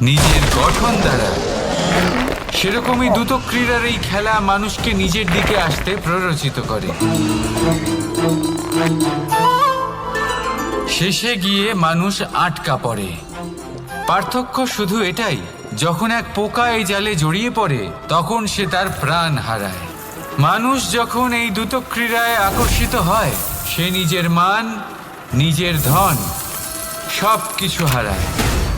নিজের গঠন দ্বারা। সেরকমই দ্রুত ক্রীড়ার এই খেলা মানুষকে নিজের দিকে আসতে প্ররোচিত করে। শেষে গিয়ে মানুষ আটকা পড়ে। পার্থক্য শুধু এটাই, যখন এক পোকা এই জালে জড়িয়ে পড়ে, তখন সে তার প্রাণ হারায়। মানুষ যখন এই দ্রুত ক্রীড়ায় আকর্ষিত হয়, সে নিজের মান, নিজের ধন সব কিছু হারায়।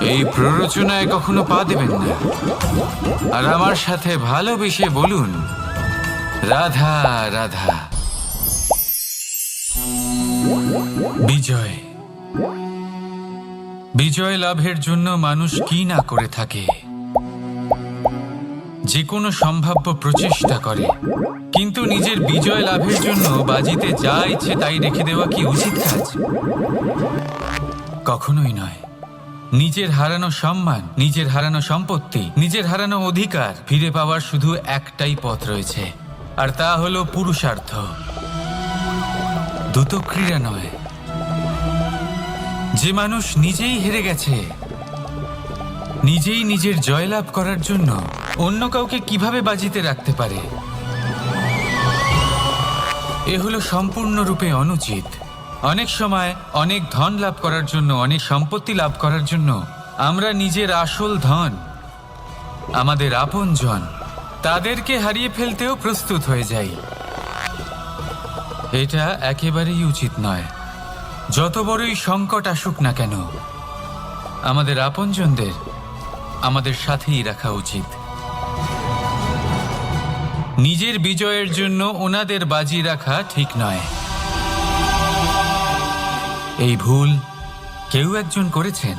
এই প্ররোচনায় কখনো পা দেবেন না। আর আমার সাথে ভালোবেসে বলুন, রাধা রাধা। বিজয়। বিজয় লাভের জন্য মানুষ কি না করে থাকে, যে কোনো সম্ভাব্য প্রচেষ্টা করে। কিন্তু নিজের বিজয় লাভের জন্য বাজিতে যা ইচ্ছে তাই রেখে দেওয়া কি উচিত কাজ? কখনোই নয়। নিজের হারানো সম্মান, নিজের হারানো সম্পত্তি, নিজের হারানো অধিকার ফিরে পাওয়ার শুধু একটাই পথ রয়েছে। আর তা হলো পুরুষার্থ। দ্রুত ক্রীড়া নয়। যে মানুষ নিজেই হেরে গেছে, নিজেই নিজের জয়লাভ করার জন্য অন্য কাউকে কীভাবে বাজিতে রাখতে পারে? এ হলো সম্পূর্ণরূপে অনুচিত। অনেক সময় অনেক ধন লাভ করার জন্য, অনেক সম্পত্তি লাভ করার জন্য আমরা নিজের আসল ধন, আমাদের আপনজন তাদেরকে হারিয়ে ফেলতেও প্রস্তুত হয়ে যাই। এটা একেবারেই উচিত নয়। যত বড়ই সংকট আসুক না কেন, আমাদের আপনজনদের আমাদের সাথেই রাখা উচিত। নিজের বিজয়ের জন্য ওনাদের বাজি রাখা ঠিক নয়। এই ভুল কেউ একজন করেছেন?